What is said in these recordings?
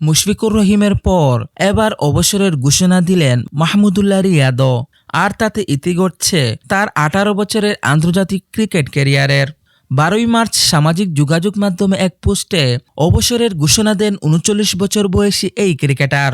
মুশফিকুর রহিমের পর এবার অবসরের ঘোষণা দিলেন মাহমুদুল্লাহ রিয়াদ। আর তাতে ইতি ঘটছে তার আঠারো বছরের আন্তর্জাতিক ক্রিকেট ক্যারিয়ারের। বারোই মার্চ সামাজিক যোগাযোগ মাধ্যমে এক পোস্টে অবসরের ঘোষণা দেন উনচল্লিশ বছর বয়সী এই ক্রিকেটার।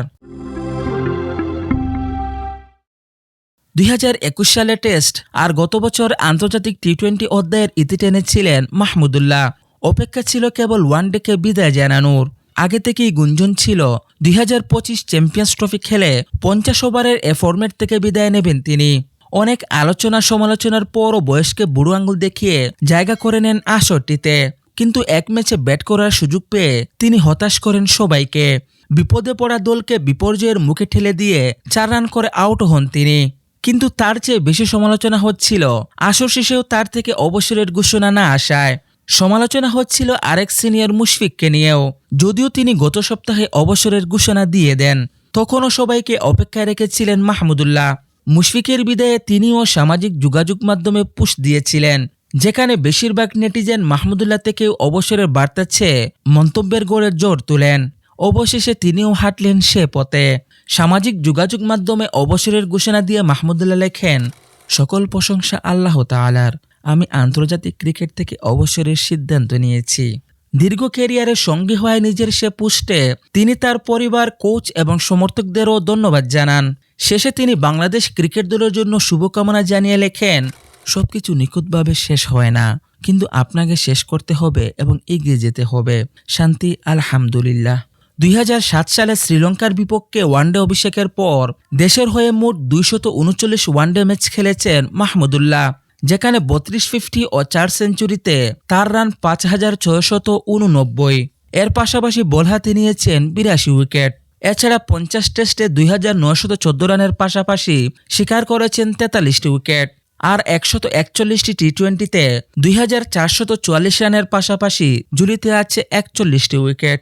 দুই হাজার একুশ সালে টেস্ট আর গত বছর আন্তর্জাতিক টি টোয়েন্টি অধ্যায়ের ইতি টেনেছিলেন মাহমুদুল্লাহ। অপেক্ষা ছিল কেবল ওয়ানডেকে বিদায় জানানোর। আগে থেকেই গুঞ্জন ছিল, দুই হাজার পঁচিশ চ্যাম্পিয়ন্স ট্রফি খেলে পঞ্চাশ ওভারের এ ফরম্যাট থেকে বিদায় নেবেন তিনি। অনেক আলোচনা সমালোচনার পরও বয়সকে বুড়ো আঙুল দেখিয়ে জায়গা করে নেন আসরটিতে। কিন্তু এক ম্যাচে ব্যাট করার সুযোগ পেয়ে তিনি হতাশ করেন সবাইকে। বিপদে পড়া দলকে বিপর্যয়ের মুখে ঠেলে দিয়ে চার রান করে আউট হন তিনি। কিন্তু তার চেয়ে বেশি সমালোচনা হচ্ছিল, আসর শেষেও তার থেকে অবসরের ঘোষণা না আসায়। সমালোচনা হচ্ছিল আরেক সিনিয়র মুশফিককে নিয়েও, যদিও তিনি গত সপ্তাহে অবসরের ঘোষণা দিয়ে দেন। তখনও সবাইকে অপেক্ষায় রেখেছিলেন মাহমুদুল্লাহ। মুশফিকের বিদায়ে তিনিও সামাজিক যোগাযোগ মাধ্যমে পুশ দিয়েছিলেন, যেখানে বেশিরভাগ নেটিজেন মাহমুদুল্লাহ থেকেও অবসরের বার্তা চেয়ে মন্তব্যের গড়ে জোর তুলেন। অবশেষে তিনিও হাঁটলেন সে পথে। সামাজিক যোগাযোগ মাধ্যমে অবসরের ঘোষণা দিয়ে মাহমুদুল্লাহ লেখেন, সকল প্রশংসা আল্লাহ তাআলার। আমি আন্তর্জাতিক ক্রিকেট থেকে অবসরের সিদ্ধান্ত নিয়েছি। দীর্ঘ ক্যারিয়ারের সঙ্গী হওয়ায় নিজের সে পুষ্টে তিনি তার পরিবার, কোচ এবং সমর্থকদেরও ধন্যবাদ জানান। শেষে তিনি বাংলাদেশ ক্রিকেট দলের জন্য শুভকামনা জানিয়ে লেখেন, সবকিছু নিখুঁতভাবে শেষ হয় না, কিন্তু আপনাকে শেষ করতে হবে এবং এগিয়ে যেতে হবে। শান্তি, আলহামদুলিল্লাহ। দুই হাজার সাত সালে শ্রীলঙ্কার বিপক্ষে ওয়ানডে অভিষেকের পর দেশের হয়ে মোট দুইশত উনচল্লিশ ওয়ানডে ম্যাচ খেলেছেন মাহমুদুল্লাহ। যেখানে বত্রিশ ফিফটি ও চার সেঞ্চুরিতে তার রান পাঁচ হাজার ছয়শত উননব্বই। এর পাশাপাশি বল হাতে নিয়েছেন বিরাশি উইকেট। এছাড়া পঞ্চাশ টেস্টে দুই হাজার নয়শত চোদ্দ রানের পাশাপাশি শিকার করেছেন তেতাল্লিশটি উইকেট। আর একশত একচল্লিশটি টি টোয়েন্টিতে দুই হাজার চারশত চুয়াল্লিশ রানের পাশাপাশি ঝুলিতে আছে একচল্লিশটি উইকেট।